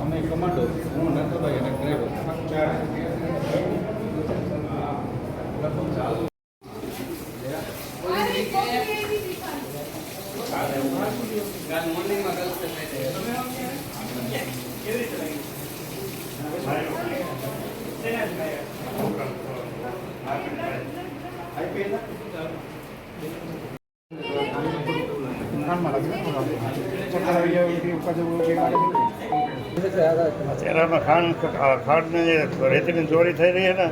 અમે કમાન્ડો હું નથાભાઈ અને ડ્રાઈવર ચાલુ Aí. ચહેરામાં ખાણ ખાંડની જે રેતીની ચોરી થઈ રહી છે ને,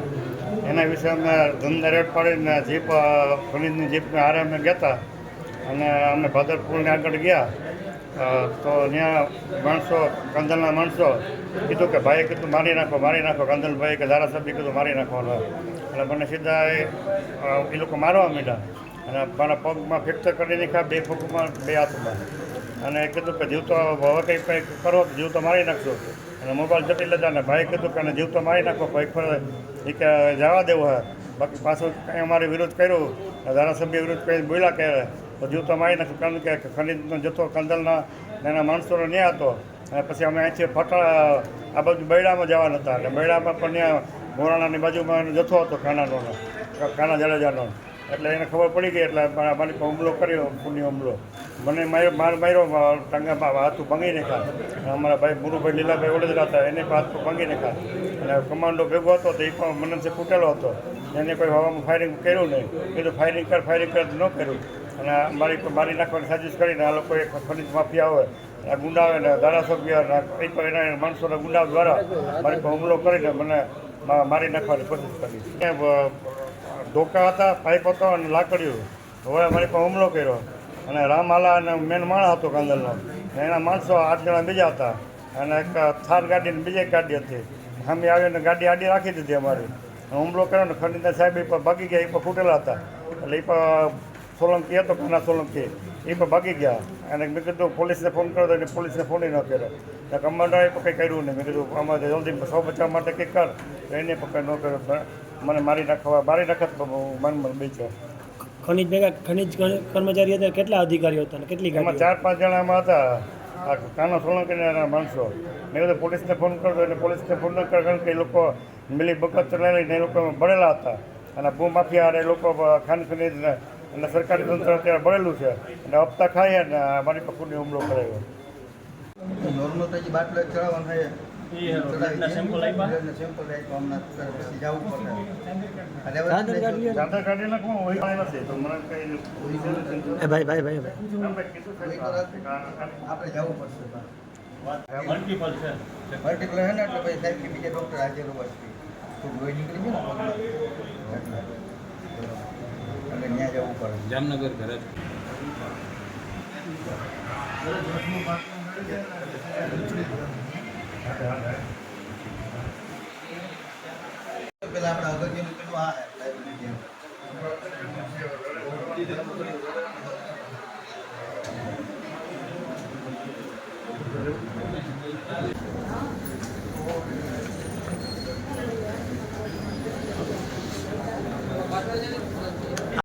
એના વિશે અમે ધંધા રેટ પાડીને જીપ ખનીજની જીપને હારે અમે ગયા હતા અને અમે ભાદરપુરને આગળ ગયા. તો ત્યાં માણસો, કંદલના માણસો કીધું કે ભાઈએ કીધું મારી નાખો મારી નાખો. કંદલભાઈ કે ધારાસભ્ય કીધું મારી નાખો એટલે મને સીધા એ લોકો મારવા માંડ્યા. અને મારા પગમાં ફ્રેક્ચર કરી નાખ્યા, બે પગમાં બે હાથમાં. અને કીધું કે જીવતો હવે કંઈ કંઈ કરો, જીવ તો મારી નાખશો. અને મોબાઈલ જટી લેતા ને ભાઈ કીધું કે જીવ તો મારી નાખો, ભાઈ ફરે. એ કે જવા દેવું હે બાકી પાછું કંઈ અમારે વિરોધ કર્યું. ધારાસભ્ય વિરોધ કરી બોલ્યા કે તો જીવ તો મારી નાખો. કારણ કે ખનીજનો જથ્થો કંદલના એના માણસોનો ન્યા હતો. અને પછી અમે અહીંથી ફટા આ બાજુ બૈડામાં જવાના હતા. એટલે બૈડામાં પણ ત્યાં મોરાણાની બાજુમાં જથ્થો હતો, ખાનાનો. ખાના જાડેજાનો. એટલે એને ખબર પડી ગઈ, એટલે મારા હુમલો કર્યો પુણ્ય હુમલો. મને માર્યો, માર માર્યો ટાંગામાં હાથ ભંગી નાખ્યા. અમારા ભાઈ મુરુભાઈ લીલાભાઈ ઓળેદરા હતા એને પણ હાથ ભંગી નાખ્યા. અને કમાન્ડો ભેગો હતો, તો એ પણ મનનસે ફૂટેલો હતો. એને કોઈ હવામાં ફાયરિંગ કર્યું નહીં. કીધું ફાયરિંગ કર ફાયરિંગ કર ન કર્યું. અને મારી મારી નાખવાની સાજિશ કરીને આ લોકોએ ખનીજ માફિયા હોય આ ગુંડા આવે ને ધારાસભ્ય એ પણ એના માણસોના ગુંડા દ્વારા મારી પર હુમલો કરીને મને મારી નાખવાની કોશિશ કરી. ધોકા હતા પાઇપ હતો અને લાકડીઓ. હવે અમારી પર હુમલો કર્યો અને રામહાલા અને મેન માણા હતો કાંદલનો. એના માણસો આઠ જણા બીજા હતા અને એક થાર ગાડી ને બીજી ગાડી હતી. સામે આવીને ગાડી આડી રાખી દીધી અમારી. હુમલો કર્યો ને ખંડિતા સાહેબ એ પર ભાગી ગયા એ પર ફૂટેલા હતા. એટલે એ પર સોલંકી હતો કાના સોલંકી. એ પણ ભાગી ગયા. અને મેં કીધું, પોલીસને ફોન કર્યો એને પોલીસને ફોન ન કર્યો. ત્યાં કમાન્ડરે પણ કંઈ કર્યું નહીં. મેં કીધું, આમાં જલ્દી સૌ બચાવવા માટે કંઈક કર. એને પણ કંઈ ન કર્યો. મને મારી નાખવા મારી નાખત મનમાં બે છે. ખનિજ ભેગા ખનિજ કર્મચારી હતા કેટલા અધિકારીઓ હતા કેટલી એમાં ચાર પાંચ જણા એમાં હતા. આ કાનો સોલંકીના માણસો. મેં કીધું પોલીસને ફોન કરતો એટલે પોલીસને ફોન ન કર કારણ કે એ લોકો મિલી બકત લઈને એ લોકો ભરેલા હતા. અને ભૂમાફિયા અને એ લોકો ખાન ખનીજ અને સરકારી તંત્ર અત્યારે ભરેલું છે. અને હપ્તા ખાઈ અને મારી પર હુમલો કરાયો. નોર્મલ બાટલો ચડાવવાનો થાય ચડાવી સેમ્પલ આપ્યા સેમ્પલ આપ્યા હમણાં પછી જવું પડે અને હવે આધાર કાર્ડ લ્યો. જાતા કાઢી નાખવું હોય કાંઈ નથી તો મને કઈ એ ભાઈ ભાઈ ભાઈ ભાઈ આપણે કીધું છે કે આ- આપણે જવું પડશે મલ્ટિપલ છે મલ્ટીપ્લ હે ને એટલે પછી સાહેબ કે બીજા ડૉક્ટર હાજર હોય છે તો લોહી નીકળી ગયું ને પગમાં. એટલે એટલે ત્યાં જવું પડે જામનગર ઘરે પેલા આપણે અગત્યનું પેલું આ લાઇબ્રેરી